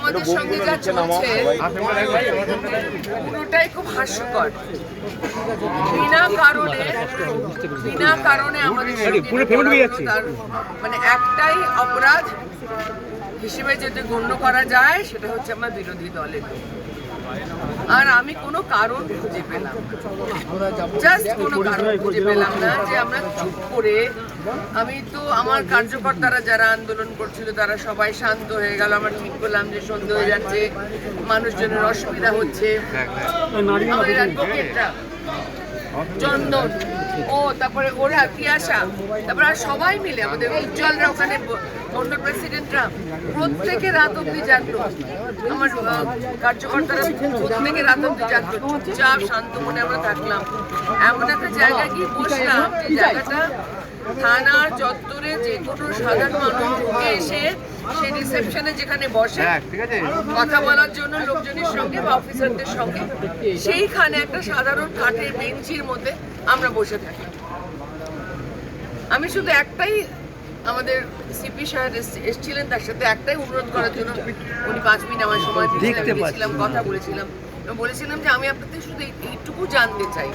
আমাদের সঙ্গে যা চলছে পুরোটাই খুব হাস্যকর। বিনা কারণে বিনা কারণে আমাদের মানে একটাই অপরাধ হিসেবে যদি গণ্য করা যায় সেটা হচ্ছে আমার বিরোধী দলের। আর আমি কোনো কারণ খুঁজে পেলাম জাস্ট কোনো কারণ খুঁজে পেলাম না যে আমরা চুপ করে আমি তো আমার কার্যকর্তারা যারা আন্দোলন করছিল তারা সবাই শান্ত হয়ে গেল। আমার ঠিক করলাম যে সন্ধে হয়ে যাচ্ছে মানুষজনের অসুবিধা হচ্ছে। আমাদের অ্যাডভোকেটরা চন্দন। ও, তারপরে ওরা তিয়াসা তারপরে আর সবাই মিলে আমাদের উজ্জ্বলরা ওখানে অন্য প্রেসিডেন্টরা প্রত্যেকে রাত অব্দি জানতো আমার কার্যকর্তারা প্রত্যেকে রাত অব্দি জানতো চুপচাপ শান্ত মনে আমরা থাকলাম। এমন একটা জায়গায় গিয়ে বসলাম যে জায়গাটা থানার চত্বরে যে কোনো সাধারণ মানুষ ঢুকে এসে সেই রিসেপশনে যেখানে বসে কথা বলার জন্য লোকজনের সঙ্গে বা অফিসারদের সঙ্গে সেইখানে একটা সাধারণ কাঠের বেঞ্চির মধ্যে আমরা বসে থাকি। আমি শুধু একটাই আমাদের সিপি সাহেব এস- এসেছিলেন তার সাথে একটাই অনুরোধ করার জন্য। উনি পাঁচ মিনিট আমার সময় দিয়েছিলাম কথা বলেছিলাম। বলেছিলাম যে আমি আপনাদের শুধু এইটুকু জানতে চাই।